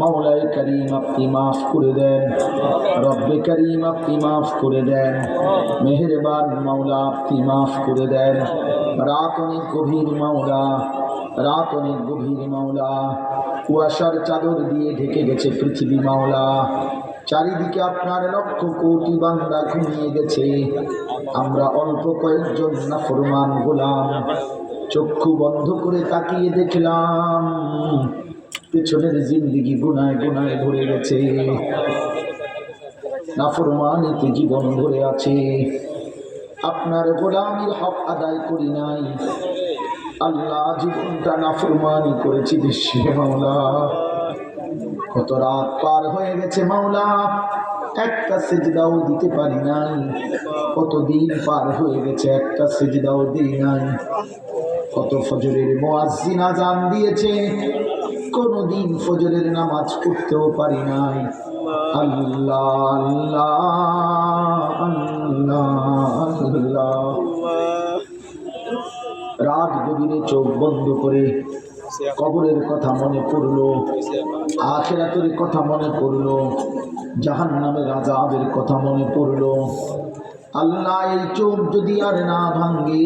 মাওলাই করিম আপনি মাফ করে দেন, রব্বে করিম আপনি মাফ করে দেন, মেহেরবান মাওলা আপনি মাফ করে দেন, রাত অনেক গভীর মাওলা, রাত অনেক গভীর মাওলা, কুয়াশার চাদর দিয়ে ঢেকে গেছে পৃথিবী মাওলা, চারিদিকে আপনার লক্ষ কোটি বান্দা ঘুমিয়ে গেছে, আমরা অল্প কয়েকজন না নাফরমান গোলাম, চক্ষু বন্ধ করে তাকিয়ে দেখলাম। পেছনের জিন্দিগি গুনায় গুনায় ভরে গেছে, নাফরমানিতে জীবন ভরে আছে। আপনার গোলামির হক আদায় করি নাই। আল্লাহ জীবনটা নাফরমানি করেছি বিশ্বে, মাওলা। কত রাত পার হয়ে গেছে, মাওলা। একটা সেজদাও দিতে পারি নাই। কতদিন পার হয়ে গেছে, একটা সেজদাও দিই নাই। কত ফজরের মোয়াজ্জিন আজান দিয়েছে। কোনদিন ফজরের নামাজ পড়তেও পারি নাই। আল্লাহ আল্লাহ আল্লাহ। আল্লাহ রাত গভীরে চোখ বন্ধ করে কবরের কথা মনে পড়ল, আখেরাতের কথা মনে পড়ল জাহান নামের আজাবের কথা মনে পড়ল। আল্লাহ, এই চোখ যদি আর না ভাঙ্গে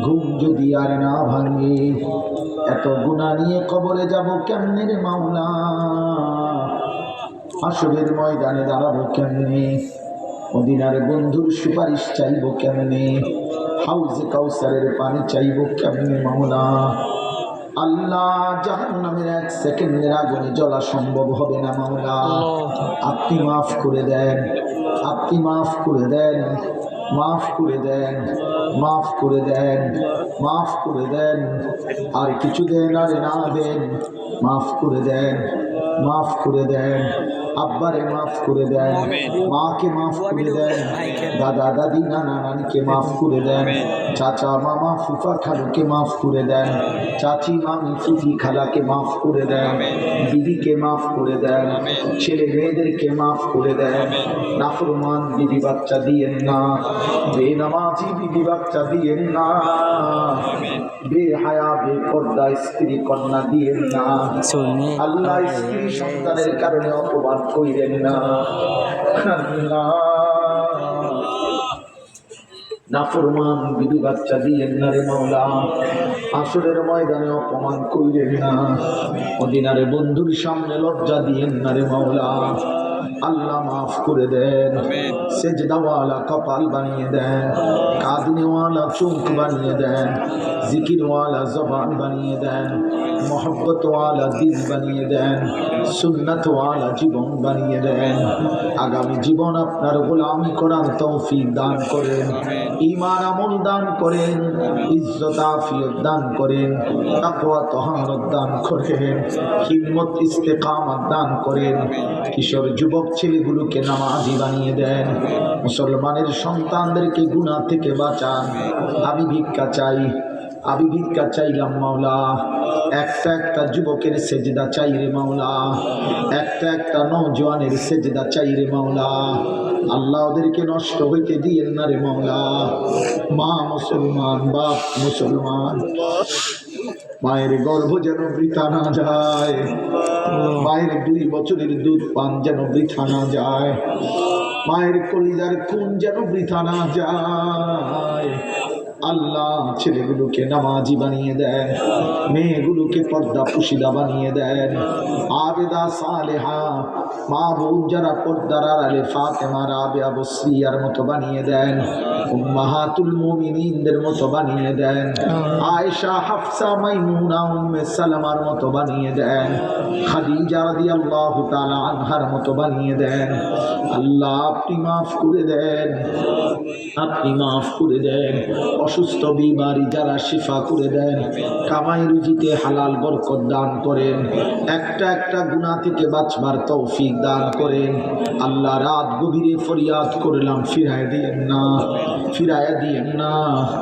ঘুম যদি আর না ভাঙে এত গুণা নিয়ে কবরে যাব কেমনে রে মাওলা? আসলের ময়দানে দাঁড়াবো কেমনে? মদিনার বন্ধুর সুপারিশ চাইব কেমনে? হাউজে কাউসারের পানি চাইব কেমনে মাওলা? আল্লাহ জাহান নামের এক সেকেন্ডের আগুনে জ্বলা সম্ভব হবে না মাওলা। আপনি মাফ করে দেন আপনি মাফ করে দেন। মাফ করে দেন মাফ করে দেন মাফ করে দেন। আর কিছু দেন আর না দেন মাফ করে দেন মাফ করে দেন। আব্বারে মাফ করে দেন মাকে মাফ করে দেন দাদা দাদি নানা নানিকে মাফ করে দেন। চাচা মামা ফুফা খালুকে মাফ করে দেন। চাচি মামি ফুফি খালাকে মাফ করে দেন। দিদিকে মাফ করে দেন। ছেলে মেয়েদেরকে মাফ করে দেন। নাফরমান দিদি বাচ্চা দিয়েন না। বে বেনামাজি দিদি বাচ্চা দিয়েন না। বে হায়া বেহায়া বেপর্দা স্ত্রী কন্যা দিয়েন না। আল্লাহ স্ত্রী সন্তানের কারণে অপবাদ করিলেন না। আল্লাহ বাচ্চা ময়দানে অপমান করিলেন না অদিনারে বন্ধুর সামনে লজ্জা দিয়েন না রে মাওলা। আল্লাহ মাফ করে দেন। সেজদাওয়ালা কপাল বানিয়ে দেন। কাঁদনেওয়ালা চোখ বানিয়ে দেন। জিকিরওয়ালা জবান বানিয়ে দেন। মোহব্বতওয়ালা দিল বানিয়ে দেন। সুন্নতওয়ালা জীবন বানিয়ে দেন। আগামী জীবন আপনার গোলামি করার তৌফিক দান করেন। ইমান আমল দান করেন। ইজ্জত আফিয়ত দান করেন। তাকওয়া তহারত দান করেন। হিম্মত ইস্তেকামত দান করেন। কিশোর যুবক ছেলেগুলোকে নামাজি বানিয়ে দেন। মুসলমানের সন্তানদেরকে গুনাহ থেকে বাঁচান। আমি ভিক্ষা চাই, আমি ভিক্ষা চাইলাম মাওলা। একটা একটা যুবকের সেজদা চাই রে মাওলা। একটা একটা নৌজওয়ানের সেজদা চাই রে মাওলা। আল্লাহ ওদেরকে নষ্ট হইতে দিয়েন না রে মাওলা। মা মুসলমান, বাপ মুসলমান। মায়ের গর্ভ যেন বৃথা না যায়। মায়ের দুই বছরের দুধ পান যেন বৃথা না যায়। মায়ের কলিজার খুন যেন বৃথা না যায়। আল্লাহ ছেলেগুলোকে নামাজি বানিয়ে দেন, মেয়েগুলোকে পর্দা পুশিদা বানিয়ে দেন। আবেদা সালেহা মা বোন যারা পর্দার আড়ালে ফাতেমা, রাবেয়া, বসরিয়ার মতো বানিয়ে দেন, উম্মাহাতুল মুমিনিনদের মতো বানিয়ে দেন, আয়েশা, হাফসা, মাইমুনা, উম্মে সালামার মতো বানিয়ে দেন, খাদিজা রাদিয়াল্লাহু তাআলা আনহার মতো বানিয়ে দেন। আল্লাহ আপনি মাফ করে দেন, আপনি মাফ করে দেন। অসুস্থ বিমারি যারা শিফা করে দেন, কামাই রুজিতে হালাল বরকত দান করেন। একটা একটা গুণা থেকে বাঁচবার তৌফিক দান করেন। আল্লাহ রাত গভীরে ফরিয়াদ করলাম, ফিরায় দিয়েন না, ফিরায় দিয়েন না।